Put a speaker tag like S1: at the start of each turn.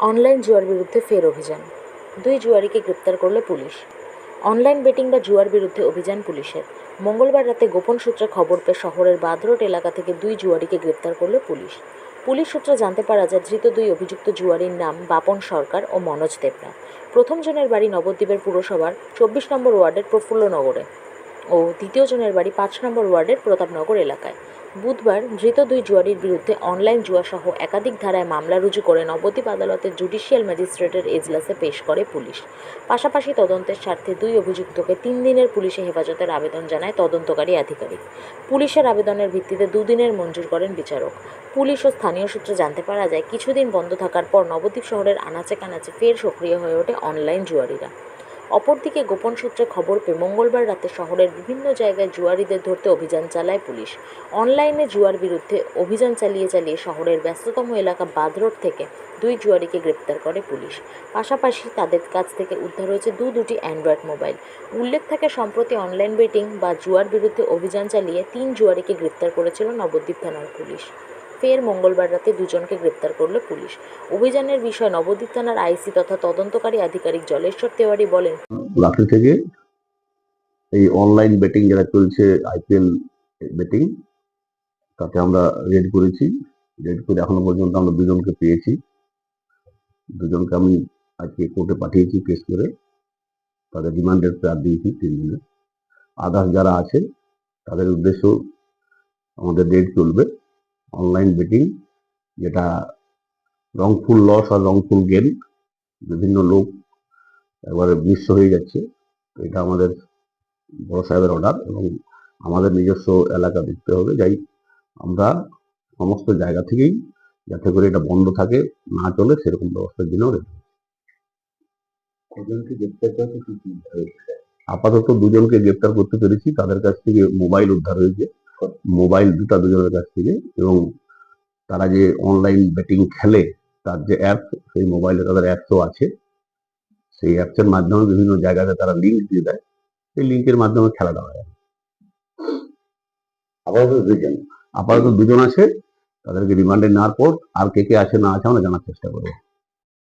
S1: Online জুয়ার বিরুদ্ধে ফের অভিযান। দুই জুয়ারিকে গ্রেপ্তার করল পুলিশ। অনলাইন বেটিং বা জুয়ার বিরুদ্ধে অভিযান পুলিশের। মঙ্গলবার রাতে গোপন সূত্রে খবর পেয়ে শহরের বাদরোড এলাকা থেকে দুই জুয়ারিকে গ্রেপ্তার করল পুলিশ। পুলিশ সূত্রে জানতে পারা যায়, ধৃত দুই অভিযুক্ত জুয়ারির নাম বাপন সরকার ও মনোজ দেবনাথ প্রথম জনের বাড়ি নবদ্বীপের পুরসভার চব্বিশ নম্বর ওয়ার্ডের প্রফুল্লনগরে। ও দ্বিতীয় জনের বাড়ি পাঁচ নম্বর ওয়ার্ডের প্রতাপনগর এলাকায়। বুধবার ধৃত দুই জুয়ারির বিরুদ্ধে অনলাইন জুয়াসহ একাধিক ধারায় মামলা রুজু করে নবদ্বীপ আদালতের জুডিশিয়াল ম্যাজিস্ট্রেটের এজলাসে পেশ করে পুলিশ। পাশাপাশি তদন্তের স্বার্থে দুই অভিযুক্তকে তিন দিনের পুলিশে হেফাজতের আবেদন জানায় তদন্তকারী আধিকারিক। পুলিশের আবেদনের ভিত্তিতে দুদিনের মঞ্জুর করেন বিচারক। পুলিশ ও স্থানীয় সূত্রে জানতে পারা যায়, কিছুদিন বন্ধ থাকার পর নবদ্বীপ শহরের আনাচে কানাচে ফের সক্রিয় হয়ে ওঠে অনলাইন জুয়ারিরা। অপরদিকে গোপন সূত্রে খবর পেয়ে মঙ্গলবার রাতে শহরের বিভিন্ন জায়গায় জুয়ারিদের ধরতে অভিযান চালায় পুলিশ। অনলাইনে জুয়ার বিরুদ্ধে অভিযান চালিয়ে চালিয়ে শহরের ব্যস্ততম এলাকা বাদরোড থেকে দুই জুয়ারিকে গ্রেপ্তার করে পুলিশ। পাশাপাশি তাদের কাছ থেকে উদ্ধার হয়েছে দু দুটি অ্যান্ড্রয়েড মোবাইল। উল্লেখ থাকে, সম্প্রতি অনলাইন বেটিং বা জুয়ার বিরুদ্ধে অভিযান চালিয়ে তিন জুয়ারিকে গ্রেপ্তার করেছিল নবদ্বীপ থানার পুলিশ। ফের মঙ্গলবার রাতে দুজনকে গ্রেপ্তার করল পুলিশ। অভিযানের বিষয়ে নবদ্বীপ থানার আইসি তথা তদন্তকারী আধিকারিক জলেশ্বর তেওয়ারি বলেন
S2: রাত্রি থেকে এই অনলাইন বেটিং যারা চলছে আইপিএল বেটিং তাতে আমরা রেড করেছি। রেড করে এখনও পর্যন্ত আমরা দুজনকে পেয়েছি। দুজনকে আমি আজকে কোর্টে পাঠিয়েছি কেস করে। তাদের রিমান্ডের প্রার দিয়েছি তিন দিনে আদার্স যারা আছে, তাদের উদ্দেশ্য আমাদের রেড চলবে। অনলাইন বেটিং যেটা রংফুল লস আর রংফুল গেম বিভিন্ন লোক একবারে নিঃস্ব হয়ে যাচ্ছে। এটা আমাদের বড় সাহেবের অর্ডার এবং আমাদের নিজস্ব এলাকা দেখতে হবে। যাই আমরা সমস্ত জায়গা থেকেই যাতে করে এটা বন্ধ থাকে না চলে সেরকম ব্যবস্থার জন্য আপাতত দুজনকে গ্রেপ্তার করতে পেরেছি। তাদের কাছ থেকে মোবাইল উদ্ধার হয়েছে। মোবাইল দুটা দুজনের কাছ থেকে এবং তারা যে অনলাইন ব্যাটিং খেলে, তার যে অ্যাপ সেই মোবাইলে তাদের অ্যাপসও আছে। সেই অ্যাপসের মাধ্যমে বিভিন্ন জায়গাতে তারা লিঙ্ক দিয়ে দেয়। সেই লিঙ্কের মাধ্যমে খেলাটা হয় আপাতত দুজন। আপাতত দুজন আছে, তাদেরকে রিমান্ডে নেওয়ার পর আর কে কে আছে না আছে আমরা জানার চেষ্টা করব।